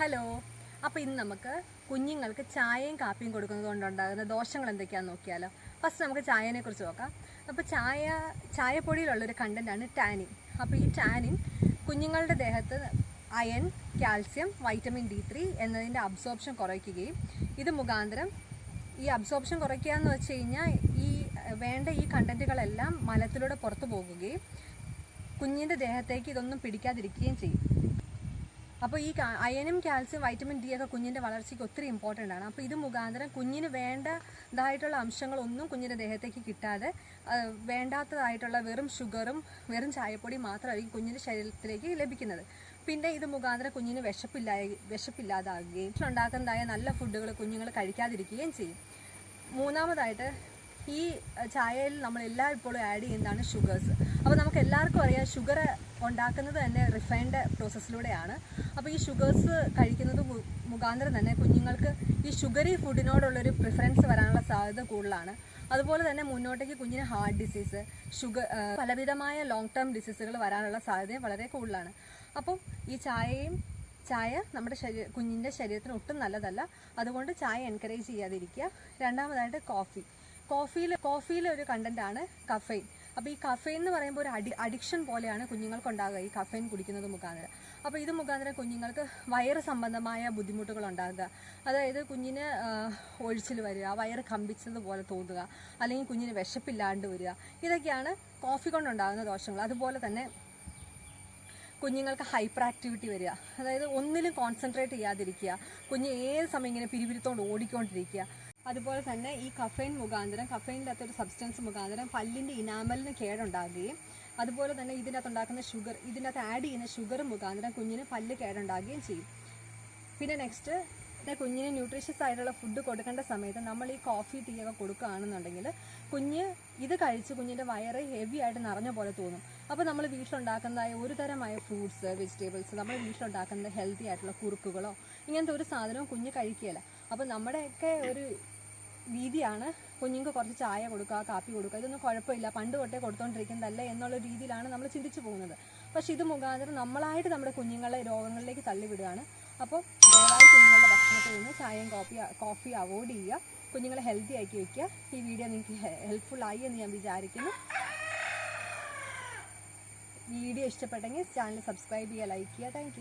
Hello. അപ്പോൾ ഇന്ന് നമുക്ക് കുഞ്ഞുങ്ങൾക്ക് ചായയും കാപ്പിയും കൊടുക്കുന്നത് കൊണ്ടുണ്ടാകുന്ന ദോഷങ്ങൾ എന്തൊക്കെയാണെന്ന് നോക്കിയാലോ. ഫസ്റ്റ് നമുക്ക് ചായനെ കുറിച്ച് നോക്കാം. അപ്പോൾ ചായ ചായപ്പൊടിയിലുള്ളൊരു കണ്ടന്റാണ് ടാനിൻ. അപ്പോൾ ഈ ടാനിൻ കുഞ്ഞുങ്ങളുടെ ദേഹത്ത് iron calcium vitamin D three എന്നതിന്റെ അബ്സോർപ്ഷൻ കുറയ്ക്കുകയും ഇത് മുഖാന്തരം ഈ അബ്സോർപ്ഷൻ കുറയ്ക്കുക എന്ന് വെച്ച് കഴിഞ്ഞാൽ ഈ വേണ്ട ഈ കണ്ടന്റുകളെല്ലാം മലത്തിലൂടെ പുറത്തു പോകുകയും കുഞ്ഞിന്റെ ദേഹത്തേക്ക് ഇതൊന്നും പിടിക്കാതിരിക്കുകയും ചെയ്യും. അപ്പോൾ ഈ അയനും കാൽസ്യം വൈറ്റമിൻ ഡി ഒക്കെ കുഞ്ഞിന്റെ വളർച്ചയ്ക്ക് ഒത്തിരി ഇമ്പോർട്ടന്റ് ആണ്. അപ്പോൾ ഇത് മുഖാന്തരം കുഞ്ഞിന് വേണ്ടതായിട്ടുള്ള അംശങ്ങളൊന്നും കുഞ്ഞിന്റെ ദേഹത്തേക്ക് കിട്ടാതെ വേണ്ടാത്തതായിട്ടുള്ള വെറും ഷുഗറും വെറും ചായപ്പൊടി മാത്രമായിരിക്കും കുഞ്ഞിന്റെ ശരീരത്തിലേക്ക് ലഭിക്കുന്നത്. പിന്നെ ഇത് മുഖാന്തരം കുഞ്ഞിന് വിശപ്പില്ലാ വിശപ്പില്ലാതാകുകയും ഉണ്ടാക്കുന്നതായ നല്ല ഫുഡുകൾ കുഞ്ഞുങ്ങൾ കഴിക്കാതിരിക്കുകയും ചെയ്യും. മൂന്നാമതായിട്ട് ഈ ചായയിൽ നമ്മൾ എല്ലാ ഇപ്പോഴും ആഡ് ചെയ്യുന്നതാണ് ഷുഗേഴ്സ് അപ്പോൾ നമുക്ക് എല്ലാവർക്കും അറിയാം ഷുഗർ ഉണ്ടാക്കുന്നത് തന്നെ റിഫൈൻഡ് പ്രോസസ്സിലൂടെയാണ് അപ്പോൾ ഈ ഷുഗേഴ്സ് കഴിക്കുന്നത് മുഖാന്തരം തന്നെ കുഞ്ഞുങ്ങൾക്ക് ഈ ഷുഗറി ഫുഡിനോടുള്ളൊരു പ്രിഫറൻസ് വരാനുള്ള സാധ്യത കൂടുതലാണ്. അതുപോലെ തന്നെ മുന്നോട്ടേക്ക് കുഞ്ഞിന് ഹാർട്ട് ഡിസീസ് ഷുഗർ പലവിധമായ ലോങ് ടേം ഡിസീസുകൾ വരാനുള്ള സാധ്യത വളരെ കൂടുതലാണ്. അപ്പം ഈ ചായയും ചായ നമ്മുടെ ശരീര കുഞ്ഞിന്റെ ശരീരത്തിന് ഒട്ടും നല്ലതല്ല. അതുകൊണ്ട് ചായ എൻകറേജ് ചെയ്യാതിരിക്കുക. രണ്ടാമതായിട്ട് കോഫി കോഫിയിൽ കോഫിയിലെ ഒരു കണ്ടന്റ് ആണ് കഫൈൻ അപ്പോൾ ഈ കഫൈൻ എന്ന് പറയുമ്പോൾ ഒരു അഡി അഡിക്ഷൻ പോലെയാണ് കുഞ്ഞുങ്ങൾക്ക് ഉണ്ടാകുക ഈ കഫൈൻ കുടിക്കുന്നത് മുഖാന്തരം. അപ്പോൾ ഇത് മുഖാന്തരം കുഞ്ഞുങ്ങൾക്ക് വയറ് സംബന്ധമായ ബുദ്ധിമുട്ടുകൾ ഉണ്ടാകുക. അതായത് കുഞ്ഞിന് ഒഴിച്ചിൽ വരിക വയറ് കമ്പിച്ചതുപോലെ തോന്നുക അല്ലെങ്കിൽ കുഞ്ഞിന് വിശപ്പില്ലാണ്ട് വരിക. ഇതൊക്കെയാണ് കോഫി കൊണ്ടുണ്ടാകുന്ന ദോഷങ്ങൾ. അതുപോലെ തന്നെ കുഞ്ഞുങ്ങൾക്ക് ഹൈപ്പർ ആക്ടിവിറ്റി വരിക. അതായത് ഒന്നിലും കോൺസെൻട്രേറ്റ് ചെയ്യാതിരിക്കുക. കുഞ്ഞ് ഏത് സമയം ഇങ്ങനെ പിരിപിരുത്തോണ്ട് ഓടിക്കൊണ്ടിരിക്കുക. അതുപോലെ തന്നെ ഈ കഫൈൻ മുഖാന്തരം കഫൈന്റെ അകത്തൊരു സബ്സ്റ്റൻസ് മുഖാന്തരം പല്ലിന്റെ ഇനാമലിന് കേടുണ്ടാകുകയും അതുപോലെ തന്നെ ഇതിന്റെ അകത്ത് ഉണ്ടാക്കുന്ന ഷുഗർ ഇതിന്റെ അകത്ത് ആഡ് ചെയ്യുന്ന ഷുഗർ മുഖാന്തരം കുഞ്ഞിന് പല്ല് കേടുണ്ടാകുകയും ചെയ്യും. പിന്നെ നെക്സ്റ്റ് പിന്നെ കുഞ്ഞിന് ന്യൂട്രീഷ്യസ് ആയിട്ടുള്ള ഫുഡ് കൊടുക്കേണ്ട സമയത്ത് നമ്മൾ ഈ കോഫി ടീ ഒക്കെ കൊടുക്കുകയാണെന്നുണ്ടെങ്കിൽ കുഞ്ഞ് ഇത് കഴിച്ച് കുഞ്ഞിന്റെ വയറ് ഹെവി ആയിട്ട് നിറഞ്ഞ പോലെ തോന്നും. അപ്പോൾ നമ്മൾ വീട്ടിലുണ്ടാക്കുന്നതായ ഒരു തരമായ ഫ്രൂട്ട്സ് വെജിറ്റബിൾസ് നമ്മൾ വീട്ടിലുണ്ടാക്കുന്ന ഹെൽത്തി ആയിട്ടുള്ള കുറുക്കുകളോ ഇങ്ങനത്തെ ഒരു സാധനവും കുഞ്ഞ് കഴിക്കുകയില്ല. അപ്പോൾ നമ്മുടെയൊക്കെ ഒരു രീതിയാണ് കുഞ്ഞുങ്ങൾക്ക് കുറച്ച് ചായ കൊടുക്കുക കാപ്പി കൊടുക്കുക. ഇതൊന്നും കുഴപ്പമില്ല. പണ്ട് തൊട്ടേ കൊടുത്തോണ്ടിരിക്കുന്നതല്ലേ എന്നുള്ള രീതിയിലാണ് നമ്മൾ ചിന്തിച്ചു പോകുന്നത്. പക്ഷെ ഇത് മുഖാന്തരം നമ്മളായിട്ട് നമ്മുടെ കുഞ്ഞുങ്ങളെ രോഗങ്ങളിലേക്ക് തള്ളിവിടുകയാണ്. അപ്പോൾ ദയവായി കുഞ്ഞുങ്ങളുടെ ഭക്ഷണത്തിൽ നിന്ന് ചായയും കോഫി കോഫി അവോയ്ഡ് ചെയ്യുക. കുഞ്ഞുങ്ങളെ ഹെൽത്തി ആക്കി വയ്ക്കുക. ഈ വീഡിയോ നിങ്ങൾക്ക് ഹെൽപ്ഫുൾ ആയി എന്ന് ഞാൻ വിചാരിക്കുന്നു. വീഡിയോ ഇഷ്ടപ്പെട്ടെങ്കിൽ ചാനൽ സബ്സ്ക്രൈബ് ചെയ്യുക ലൈക്ക് ചെയ്യുക. താങ്ക്